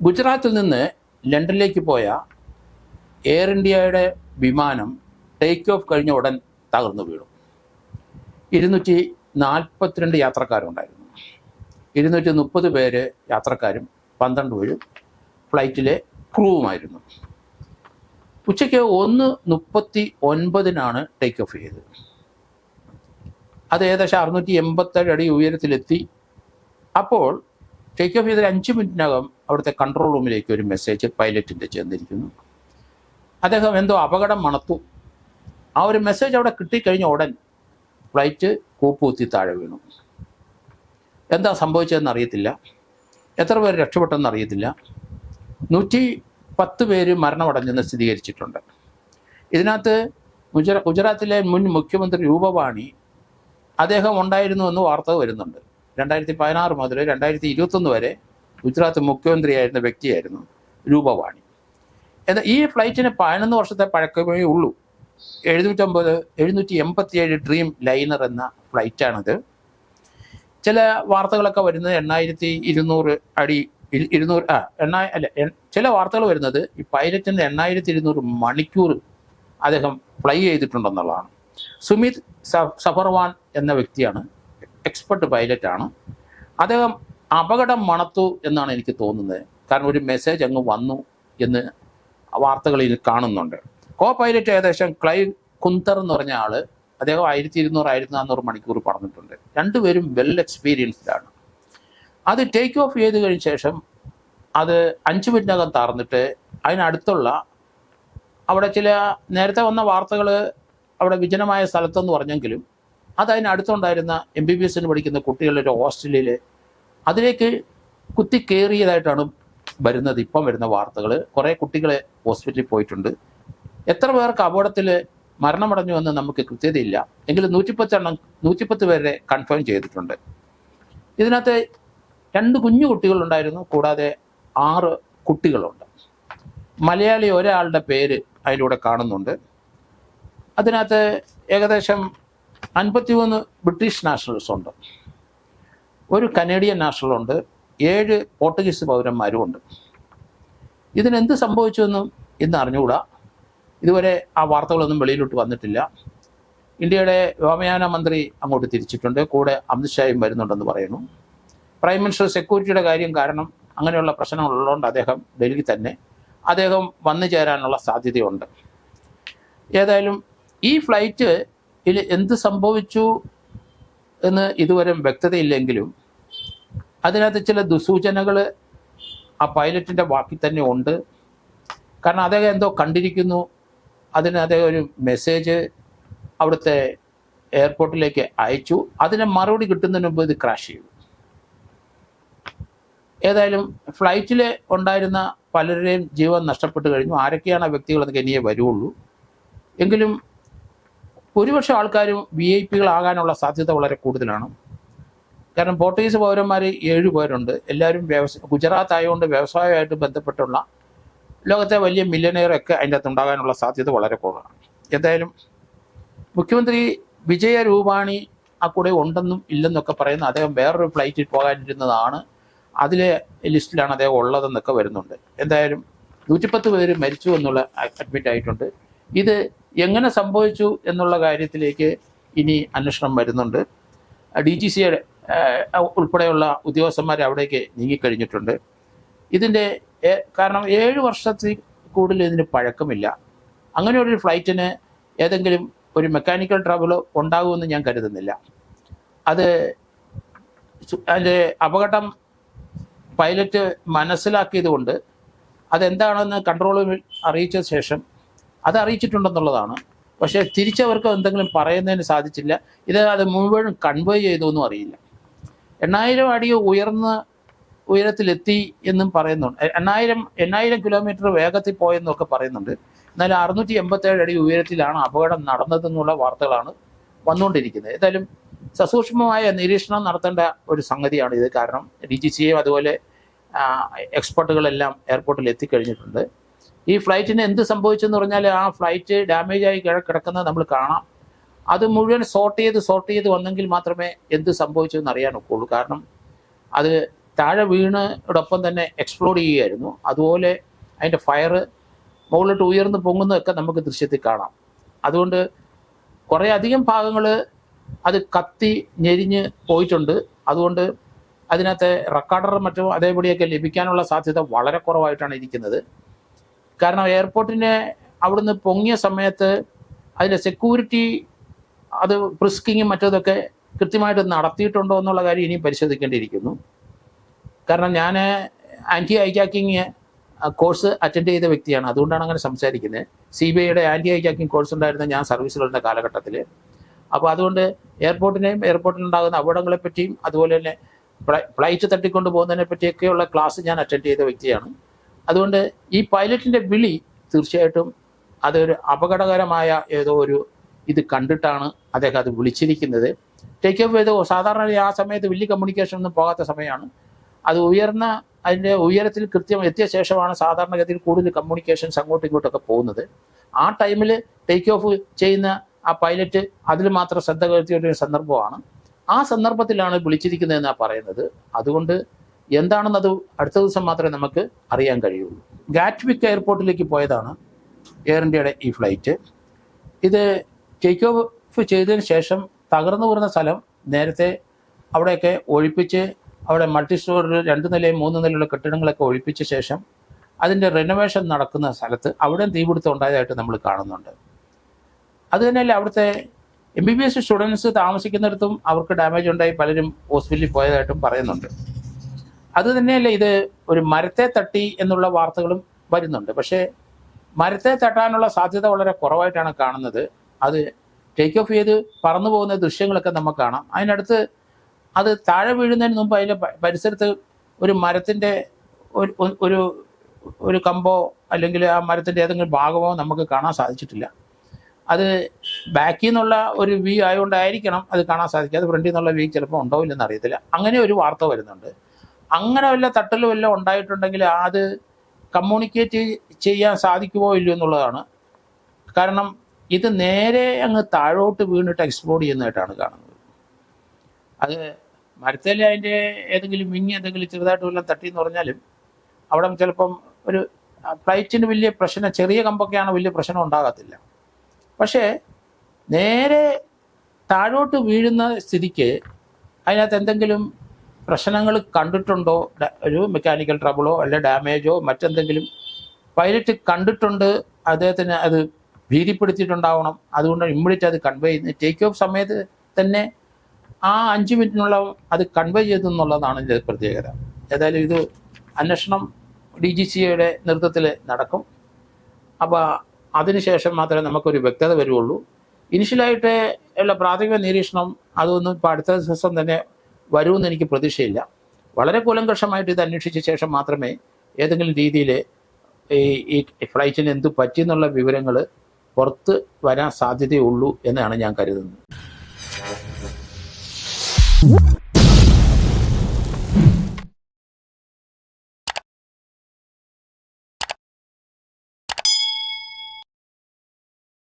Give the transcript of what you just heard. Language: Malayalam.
ഗുജറാത്തിൽ നിന്ന് ലണ്ടനിലേക്ക് പോയ എയർ ഇന്ത്യയുടെ വിമാനം ടേക്ക് ഓഫ് കഴിഞ്ഞ ഉടൻ തകർന്നു വീണു. ഇരുന്നൂറ്റി നാൽപ്പത്തിരണ്ട് യാത്രക്കാരുണ്ടായിരുന്നു. ഇരുന്നൂറ്റി മുപ്പത് പേര് യാത്രക്കാരും പന്ത്രണ്ട് പേരും ഫ്ലൈറ്റിലെ ക്രൂവുമായിരുന്നു. ഉച്ചയ്ക്ക് ഒന്ന് മുപ്പത്തി ഒൻപതിനാണ് ടേക്ക് ഓഫ് ചെയ്തത്. അത് ഏകദേശം അറുന്നൂറ്റി എൺപത്തേഴ് അടി ഉയരത്തിലെത്തി. അപ്പോൾ ടേക്ക് ഓഫ് ചെയ്ത അഞ്ച് മിനിറ്റിനകം അവിടുത്തെ കൺട്രോൾ റൂമിലേക്ക് ഒരു മെസ്സേജ് പൈലറ്റിന്റെ ചെന്നിരിക്കുന്നു. അദ്ദേഹം എന്തോ അപകടം മണത്തു. ആ ഒരു മെസ്സേജ് അവിടെ കിട്ടിക്കഴിഞ്ഞ ഉടൻ ഫ്ലൈറ്റ് കൂപ്പുകുത്തി താഴെ വീണു. എന്താ സംഭവിച്ചതെന്ന് അറിയത്തില്ല. എത്ര പേര് രക്ഷപ്പെട്ടെന്ന് അറിയത്തില്ല. നൂറ്റി പത്ത് പേര് മരണമടഞ്ഞെന്ന് സ്ഥിരീകരിച്ചിട്ടുണ്ട്. ഇതിനകത്ത് ഗുജറ ഗുജറാത്തിലെ മുൻ മുഖ്യമന്ത്രി രൂപവാണി അദ്ദേഹം ഉണ്ടായിരുന്നു എന്ന് വാർത്ത വരുന്നുണ്ട്. രണ്ടായിരത്തി പതിനാറ് മുതൽ രണ്ടായിരത്തി ഇരുപത്തൊന്ന് വരെ ഗുജറാത്ത് മുഖ്യമന്ത്രിയായിരുന്ന വ്യക്തിയായിരുന്നു രൂപവാണി. എന്നാൽ ഈ ഫ്ലൈറ്റിന് പതിനൊന്ന് വർഷത്തെ പഴക്കമേ ഉള്ളൂ. എഴുന്നൂറ്റമ്പത് എഴുന്നൂറ്റി എൺപത്തിയേഴ് ഡ്രീം ലൈനർ എന്ന ഫ്ലൈറ്റാണിത്. ചില വാർത്തകളൊക്കെ വരുന്നത് എണ്ണായിരത്തി ഇരുന്നൂറ് അടി ഇരു- ഇരുന്നൂറ് ആ എണ്ണ അല്ല ചില വാർത്തകൾ വരുന്നത് ഈ പൈലറ്റിന് എണ്ണായിരത്തി ഇരുന്നൂറ് മണിക്കൂർ അദ്ദേഹം ഫ്ലൈ ചെയ്തിട്ടുണ്ടെന്നുള്ളതാണ്. സുമിത് സഫർവാൻ എന്ന വ്യക്തിയാണ് എക്സ്പെർട്ട് പൈലറ്റാണ് അദ്ദേഹം അപകടം മണത്തു എന്നാണ് എനിക്ക് തോന്നുന്നത്. കാരണം ഒരു മെസ്സേജ് അങ്ങ് വന്നു എന്ന് വാർത്തകളിൽ കാണുന്നുണ്ട്. കോ പൈലറ്റ് ഏകദേശം ക്ലൈ കുന്തർ എന്ന് പറഞ്ഞ ആൾ അദ്ദേഹം ആയിരത്തി ഇരുന്നൂറ് ആയിരത്തി നാനൂറ് മണിക്കൂർ പറഞ്ഞിട്ടുണ്ട്. രണ്ടുപേരും വെൽ എക്സ്പീരിയൻസ്ഡ് ആണ്. അത് ടേക്ക് ഓഫ് ചെയ്ത് കഴിഞ്ഞ ശേഷം അത് അഞ്ച് മിനിറ്റിനകം താർന്നിട്ട് അതിനടുത്തുള്ള അവിടെ ചില നേരത്തെ വന്ന വാർത്തകൾ അവിടെ വിജനമായ സ്ഥലത്തെന്ന് പറഞ്ഞെങ്കിലും അത് അടുത്തുണ്ടായിരുന്ന എം ബി ബി എസിന് പഠിക്കുന്ന കുട്ടികളുടെ ഹോസ്റ്റലിൽ അതിലേക്ക് കുത്തി കയറിയതായിട്ടാണ് വരുന്നത് ഇപ്പം വരുന്ന വാർത്തകൾ കുറേ കുട്ടികളെ ഹോസ്പിറ്റലിൽ പോയിട്ടുണ്ട്. എത്ര പേർക്ക് അപകടത്തിൽ മരണമടഞ്ഞു എന്ന് നമുക്ക് കൃത്യതയില്ല. എങ്കിലും നൂറ്റിപ്പത്തെണ്ണം നൂറ്റിപ്പത്ത് പേരെ കൺഫേം ചെയ്തിട്ടുണ്ട്. ഇതിനകത്ത് രണ്ട് കുഞ്ഞു കുട്ടികളുണ്ടായിരുന്നു കൂടാതെ ആറ് കുട്ടികളുണ്ട്. മലയാളി ഒരാളുടെ പേര് അതിലൂടെ കാണുന്നുണ്ട്. അതിനകത്ത് ഏകദേശം അൻപത്തിമൂന്ന് ബ്രിട്ടീഷ് നാഷണൽസ് ഉണ്ട്. ഒരു കനേഡിയൻ നാഷണൽ ഉണ്ട്. ഏഴ് പോർട്ടുഗീസ് പൗരന്മാരും ഉണ്ട് ഇതിനെന്ത് സംഭവിച്ചു എന്നും ഇന്ന് അറിഞ്ഞുകൂടാ ഇതുവരെ ആ വാർത്തകളൊന്നും വെളിയിലോട്ട് വന്നിട്ടില്ല. ഇന്ത്യയുടെ വ്യോമയാന മന്ത്രി അങ്ങോട്ട് തിരിച്ചിട്ടുണ്ട്. കൂടെ അമിത്ഷായും വരുന്നുണ്ടെന്ന് പറയുന്നു. പ്രൈം മിനിസ്റ്റർ സെക്യൂരിറ്റിയുടെ കാര്യം കാരണം അങ്ങനെയുള്ള പ്രശ്നങ്ങളുള്ളതുകൊണ്ട് അദ്ദേഹം ഡൽഹി തന്നെ അദ്ദേഹം വന്നു ചേരാനുള്ള സാധ്യതയുണ്ട്. ഏതായാലും ഈ ഫ്ലൈറ്റ് ഇതിൽ എന്ത് സംഭവിച്ചു എന്ന് ഇതുവരെ വ്യക്തതയില്ലെങ്കിലും അതിനകത്ത് ചില ദുസൂചനകൾ ആ പൈലറ്റിന്റെ വാക്കിൽ തന്നെ ഉണ്ട്. കാരണം അദ്ദേഹം എന്തോ കണ്ടിരിക്കുന്നു. അതിന് അദ്ദേഹം ഒരു മെസ്സേജ് അവിടുത്തെ എയർപോർട്ടിലേക്ക് അയച്ചു. അതിന് മറുപടി കിട്ടുന്നതിന് മുമ്പ് ഇത് ക്രാഷ് ചെയ്തു. ഏതായാലും ഫ്ലൈറ്റിൽ ഉണ്ടായിരുന്ന പലരുടെയും ജീവൻ നഷ്ടപ്പെട്ടു കഴിഞ്ഞു. ആരൊക്കെയാണ് ആ വ്യക്തികളെന്നൊക്കെ ഇനിയേ വരുള്ളൂ. എങ്കിലും ഭൂരിപക്ഷം ആൾക്കാരും വി ഐ പികളാകാനുള്ള സാധ്യത വളരെ കൂടുതലാണ്. കാരണം പോർട്ടുഗീസ് പൗരന്മാർ ഏഴ് പേരുണ്ട്. എല്ലാവരും വ്യവസായ ഗുജറാത്ത് ആയതുകൊണ്ട് വ്യവസായമായിട്ട് ബന്ധപ്പെട്ടുള്ള ലോകത്തെ വലിയ മില്യനെയറൊക്കെ അതിന്റെ അകത്ത് ഉണ്ടാകാനുള്ള സാധ്യത വളരെ കുറവാണ്. എന്തായാലും മുഖ്യമന്ത്രി വിജയ രൂപാണി ആ കൂടെ ഉണ്ടെന്നും ഇല്ലെന്നൊക്കെ പറയുന്ന അദ്ദേഹം വേറൊരു ഫ്ലൈറ്റിൽ പോകാനിരുന്നതാണ്. അതിലെ ലിസ്റ്റിലാണ് അദ്ദേഹം ഉള്ളതെന്നൊക്കെ വരുന്നുണ്ട്. എന്തായാലും നൂറ്റിപ്പത്ത് പേര് മരിച്ചു എന്നുള്ള അഡ്മിറ്റ് ആയിട്ടുണ്ട്. ഇത് എങ്ങനെ സംഭവിച്ചു എന്നുള്ള കാര്യത്തിലേക്ക് ഇനി അന്വേഷണം വരുന്നുണ്ട്. ഡി ജി സിയുടെ ഉൾപ്പെടെയുള്ള ഉദ്യോഗസ്ഥന്മാർ അവിടേക്ക് നീങ്ങിക്കഴിഞ്ഞിട്ടുണ്ട്. ഇതിന്റെ കാരണം ഏഴ് വർഷത്തിൽ കൂടുതൽ ഇതിന് പഴക്കമില്ല. അങ്ങനെ ഒരു ഫ്ലൈറ്റിന് ഏതെങ്കിലും ഒരു മെക്കാനിക്കൽ ട്രബിൾ ഉണ്ടാകുമെന്ന് ഞാൻ കരുതുന്നില്ല. അത് സു- അതിന്റെ അപകടം പൈലറ്റ് മനസ്സിലാക്കിയതുകൊണ്ട് അതെന്താണെന്ന് കൺട്രോൾ റൂമിൽ അറിയിച്ച ശേഷം അത് അറിയിച്ചിട്ടുണ്ടെന്നുള്ളതാണ്. പക്ഷേ തിരിച്ചവർക്ക് എന്തെങ്കിലും പറയുന്നതിന് സാധിച്ചില്ല. ഇത് അത് മുഴുവൻ കൺവേ ചെയ്തു എന്നും അറിയില്ല. എണ്ണായിരം അടി ഉയർന്ന ഉയരത്തിലെത്തി എന്നും പറയുന്നുണ്ട്. എണ്ണായിരം എണ്ണായിരം കിലോമീറ്റർ വേഗത്തിൽ പോയെന്നൊക്കെ പറയുന്നുണ്ട്. എന്നാൽ അറുന്നൂറ്റി എൺപത്തേഴ് അടി ഉയരത്തിലാണ് അപകടം നടന്നതെന്നുള്ള വാർത്തകളാണ് വന്നുകൊണ്ടിരിക്കുന്നത്. ഏതായാലും സസൂക്ഷ്മമായ നിരീക്ഷണം നടത്തേണ്ട ഒരു സംഗതിയാണ് ഇത്. കാരണം ഡി ജി സിയും അതുപോലെ എക്സ്പെർട്ടുകളെല്ലാം എയർപോർട്ടിൽ എത്തിക്കഴിഞ്ഞിട്ടുണ്ട് ഈ ഫ്ലൈറ്റിന് എന്ത് സംഭവിച്ചെന്ന് പറഞ്ഞാൽ ആ ഫ്ലൈറ്റ് ഡാമേജ് ആയി കിട- കിടക്കുന്നത് നമ്മൾ കാണാം. അത് മുഴുവൻ സോർട്ട് ചെയ്ത് സോർട്ട് ചെയ്ത് വന്നെങ്കിൽ മാത്രമേ എന്ത് സംഭവിച്ചു എന്ന് അറിയാൻ ഒക്കുള്ളൂ. കാരണം അത് താഴെ വീണോടൊപ്പം തന്നെ എക്സ്പ്ലോഡ് ചെയ്യുകയായിരുന്നു. അതുപോലെ അതിന്റെ ഫയർ മുകളിലോട്ട് ഉയർന്ന് പൊങ്ങുന്നതൊക്കെ നമുക്ക് ദൃശ്യത്തിൽ കാണാം. അതുകൊണ്ട് കുറേ അധികം ഭാഗങ്ങൾ അത് കത്തി ഞെരിഞ്ഞ് പോയിട്ടുണ്ട്. അതുകൊണ്ട് അതിനകത്തെ റെക്കോർഡറും മറ്റും അതേപടിയൊക്കെ ലഭിക്കാനുള്ള സാധ്യത വളരെ കുറവായിട്ടാണ് ഇരിക്കുന്നത്. കാരണം എയർപോർട്ടിനെ അവിടുന്ന് പൊങ്ങിയ സമയത്ത് അതിന്റെ സെക്യൂരിറ്റി അത് പ്രിസ്കിങ്ങും മറ്റതൊക്കെ കൃത്യമായിട്ട് നടത്തിയിട്ടുണ്ടോ എന്നുള്ള കാര്യം ഇനിയും പരിശോധിക്കേണ്ടിയിരിക്കുന്നു. കാരണം ഞാൻ ആന്റി ഹൈജാക്കിങ് കോഴ്സ് അറ്റൻഡ് ചെയ്ത വ്യക്തിയാണ്. അതുകൊണ്ടാണ് അങ്ങനെ സംസാരിക്കുന്നത്. സി ബി ഐയുടെ ആന്റി ഹൈജാക്കിങ് കോഴ്സ് ഉണ്ടായിരുന്ന ഞാൻ സർവീസുകളുടെ കാലഘട്ടത്തിൽ അപ്പോൾ അതുകൊണ്ട് എയർപോർട്ടിനെയും എയർപോർട്ടിലുണ്ടാകുന്ന അപകടങ്ങളെ പറ്റിയും അതുപോലെ തന്നെ ഫ്ലൈ- ഫ്ലൈറ്റ് തട്ടിക്കൊണ്ട് പോകുന്നതിനെ പറ്റിയൊക്കെയുള്ള ക്ലാസ് ഞാൻ അറ്റൻഡ് ചെയ്ത വ്യക്തിയാണ്. അതുകൊണ്ട് ഈ പൈലറ്റിന്റെ വിളി തീർച്ചയായിട്ടും അതൊരു അപകടകരമായ ഏതോ ഒരു ഇത് കണ്ടിട്ടാണ് അദ്ദേഹം അത് വിളിച്ചിരിക്കുന്നത്. ടേക്ക് ഓഫ് ചെയ്ത് സാധാരണ ആ സമയത്ത് വലിയ കമ്മ്യൂണിക്കേഷൻ ഒന്നും പോകാത്ത സമയമാണ്. അത് ഉയർന്ന അതിന്റെ ഉയരത്തിൽ കൃത്യം എത്തിയ ശേഷമാണ് സാധാരണഗതിയിൽ കൂടുതൽ കമ്മ്യൂണിക്കേഷൻസ് അങ്ങോട്ടും ഇങ്ങോട്ടൊക്കെ പോകുന്നത്. ആ ടൈമിൽ ടേക്ക് ഓഫ് ചെയ്യുന്ന ആ പൈലറ്റ് അതിൽ മാത്രം ശ്രദ്ധ കരുത്തിയ ഒരു സന്ദർഭമാണ്. ആ സന്ദർഭത്തിലാണ് വിളിച്ചിരിക്കുന്നതെന്നാണ് പറയുന്നത്. അതുകൊണ്ട് എന്താണെന്ന് അത് അടുത്ത ദിവസം മാത്രമേ നമുക്ക് അറിയാൻ കഴിയുള്ളൂ. ഗാറ്റ്വിക് എയർപോർട്ടിലേക്ക് പോയതാണ് എയർ ഇന്ത്യയുടെ ഈ ഫ്ലൈറ്റ് ഇത് ടേക്ക് ഓഫ് ചെയ്തതിന് ശേഷം തകർന്നു വീഴുന്ന സ്ഥലം നേരത്തെ അവിടെയൊക്കെ ഒഴിപ്പിച്ച് അവിടെ മൾട്ടി സ്റ്റോറിൽ രണ്ട് നിലയും മൂന്ന് നിലയുള്ള കെട്ടിടങ്ങളൊക്കെ ഒഴിപ്പിച്ച ശേഷം അതിന്റെ റിനോവേഷൻ നടക്കുന്ന സ്ഥലത്ത് അവിടെയും തീപിടുത്തം ഉണ്ടായതായിട്ട് നമ്മൾ കാണുന്നുണ്ട്. അത് തന്നെയല്ല അവിടുത്തെ M B B S students താമസിക്കുന്നിടത്തും അവർക്ക് ഡാമേജ് ഉണ്ടായി പലരും ഹോസ്പിറ്റലിൽ പോയതായിട്ടും പറയുന്നുണ്ട്. അത് തന്നെയല്ല ഇത് ഒരു മരത്തെ തട്ടി എന്നുള്ള വാർത്തകളും വരുന്നുണ്ട്. പക്ഷേ മരത്തെ തട്ടാനുള്ള സാധ്യത വളരെ കുറവായിട്ടാണ് കാണുന്നത്. അത് ടേക്ക് ഓഫ് ചെയ്ത് പറന്നു പോകുന്ന ദൃശ്യങ്ങളൊക്കെ നമുക്ക് കാണാം. അതിനടുത്ത് അത് താഴെ വീഴുന്നതിന് മുമ്പ് അതിന്റെ പരിസരത്ത് ഒരു മരത്തിന്റെ ഒരു ഒരു- ഒരു കമ്പോ അല്ലെങ്കിൽ ആ മരത്തിന്റെ ഏതെങ്കിലും ഭാഗമോ നമുക്ക് കാണാൻ സാധിച്ചിട്ടില്ല. അത് ബാക്കിൽ നിന്നുള്ള ഒരു വ്യൂ ആയതുകൊണ്ടായിരിക്കണം അത് കാണാൻ സാധിക്കുക. അത് ഫ്രണ്ടിൽ നിന്നുള്ള വ്യൂ ചിലപ്പോൾ ഉണ്ടോ ഇല്ലെന്ന് അറിയത്തില്ല. അങ്ങനെ ഒരു വാർത്ത വരുന്നുണ്ട്. അങ്ങനെ വല്ല തട്ടലും എല്ലാം ഉണ്ടായിട്ടുണ്ടെങ്കിൽ അത് കമ്മ്യൂണിക്കേറ്റ് ചെയ്യാൻ സാധിക്കുമോ ഇല്ലയോ എന്നുള്ളതാണ്. കാരണം ഇത് നേരെ അങ്ങ് താഴോട്ട് വീണിട്ട് എക്സ്പ്ലോഡ് ചെയ്യുന്നതായിട്ടാണ് കാണുന്നത്. അത് മരത്തിൽ അതിന്റെ ഏതെങ്കിലും മിങ്ങി എന്തെങ്കിലും ചെറുതായിട്ട് വല്ലതും തട്ടി എന്ന് പറഞ്ഞാലും അവിടെ ചിലപ്പം ഒരു ഫ്ലൈറ്റിന് വലിയ പ്രശ്നം ചെറിയ കമ്പൊക്കെയാണ് വലിയ പ്രശ്നം ഉണ്ടാകത്തില്ല. പക്ഷേ നേരെ താഴോട്ട് വീഴുന്ന സ്ഥിതിക്ക് അതിനകത്ത് എന്തെങ്കിലും പ്രശ്നങ്ങൾ കണ്ടിട്ടുണ്ടോ? ഒരു മെക്കാനിക്കൽ ട്രബിളോ അല്ലെ ഡാമേജോ മറ്റെന്തെങ്കിലും? പൈലറ്റ് കണ്ടിട്ടുണ്ട് അദ്ദേഹത്തിന് അത് ഭീതിപ്പെടുത്തിയിട്ടുണ്ടാവണം. അതുകൊണ്ട് ഇമ്മീഡിയറ്റ് അത് കൺവേ ചെയ്യുന്നത് ടേക്ക് ഓഫ് സമയത്ത് തന്നെ ആ അഞ്ച് മിനിറ്റിനുള്ള അത് കൺവേ ചെയ്തു എന്നുള്ളതാണ് ഇതിന്റെ പ്രത്യേകത. ഏതായാലും ഇത് അന്വേഷണം ഡി ജി സിയുടെ നേതൃത്വത്തിൽ നടക്കും. അപ്പോൾ അതിനുശേഷം മാത്രമേ നമുക്കൊരു വ്യക്തത വരുള്ളൂ. ഇനിഷ്യലായിട്ട് ഉള്ള പ്രാഥമിക നിരീക്ഷണം അതൊന്നും ഇപ്പോൾ അടുത്ത ദിവസം തന്നെ വരുമെന്ന് എനിക്ക് പ്രതീക്ഷയില്ല. വളരെ കൂലങ്കഷമായിട്ട് ഇത് അന്വേഷിച്ച ശേഷം മാത്രമേ ഏതെങ്കിലും രീതിയിൽ ഈ ഈ ഫ്ലൈറ്റിന് എന്ത് പറ്റിയെന്നുള്ള വിവരങ്ങൾ പുറത്ത് വരാൻ സാധ്യതയുള്ളൂ എന്നാണ് ഞാൻ കരുതുന്നത്.